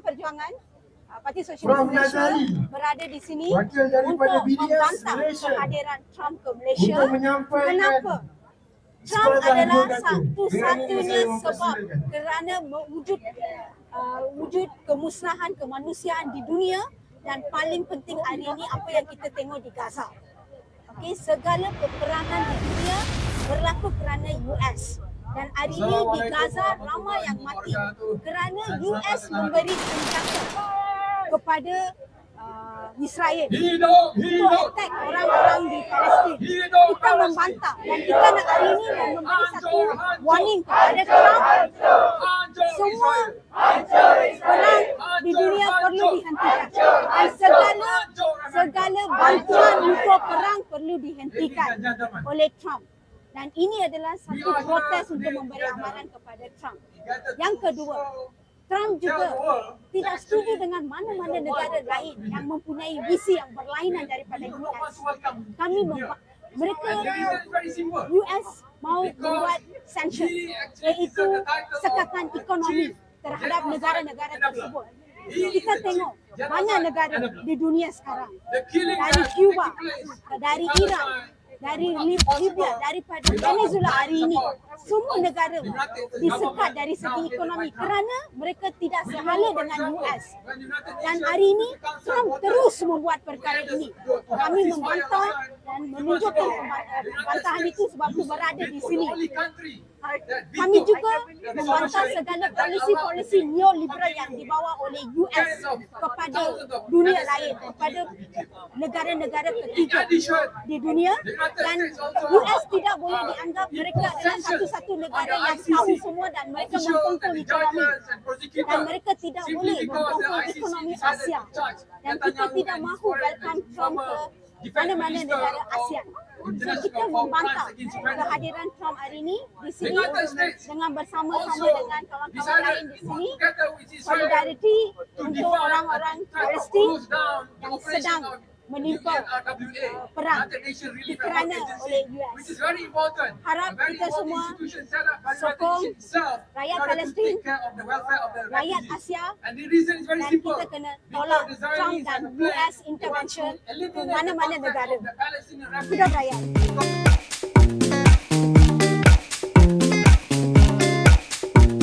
Perjuangan uh, Parti Sosialis. Malaysia berada di sini untuk membantah kehadiran Trump ke Malaysia. Kenapa? Trump adalah satu-satunya sebab kerana mewujud uh, wujud kemusnahan kemanusiaan di dunia dan paling penting hari ini apa yang kita tengok di Gaza. Okey, segala peperangan di dunia berlaku kerana US. Dan hari ini di Gaza ramai yang mati kerana US memberi senjata kepada uh, Israel Hidup, untuk attack orang-orang di Palestin. Kita membantah dan kita nak hari ini memberi satu warning kepada Trump. Semua perang di dunia perlu dihentikan. Dan segala segala bantuan untuk perang perlu dihentikan oleh Trump dan ini adalah satu protes untuk memberi amaran kepada Trump. Yang kedua, Trump juga tidak setuju dengan mana-mana negara lain yang mempunyai visi yang berlainan daripada US. Kami memba- mereka US mau membuat sanction iaitu sekatan ekonomi terhadap negara-negara tersebut. Kita tengok banyak negara di dunia sekarang. Dari Cuba, dari Iran, dari Lib- Libya, daripada Venezuela hari ini. Semua negara disekat dari segi ekonomi kerana mereka tidak sehala dengan US dan hari ini Trump terus membuat perkara ini. Kami membantah dan menunjukkan bantahan itu sebab itu berada di sini. kami juga membantah segala polisi-polisi neoliberal yang dibawa oleh US kepada dunia lain, kepada negara-negara ketiga di dunia dan US tidak boleh dianggap mereka adalah satu-satu negara yang tahu semua dan mereka mengkontrol ekonomi. dan mereka tidak boleh mengkontrol ekonomi Asia. dan kita tidak mahu welcome Trump ke mana-mana negara ASEAN. So kita membantah kehadiran Trump hari ini di sini dengan bersama-sama dengan kawan-kawan lain di sini. solidariti untuk orang-orang Palestin yang sedang menimpa uh, perang dikerana oleh US. Harap kita semua sokong rakyat Palestin, rakyat Asia. Dan kita kena tolak Trump dan US intervention ke mana-mana negara. Hidup rakyat.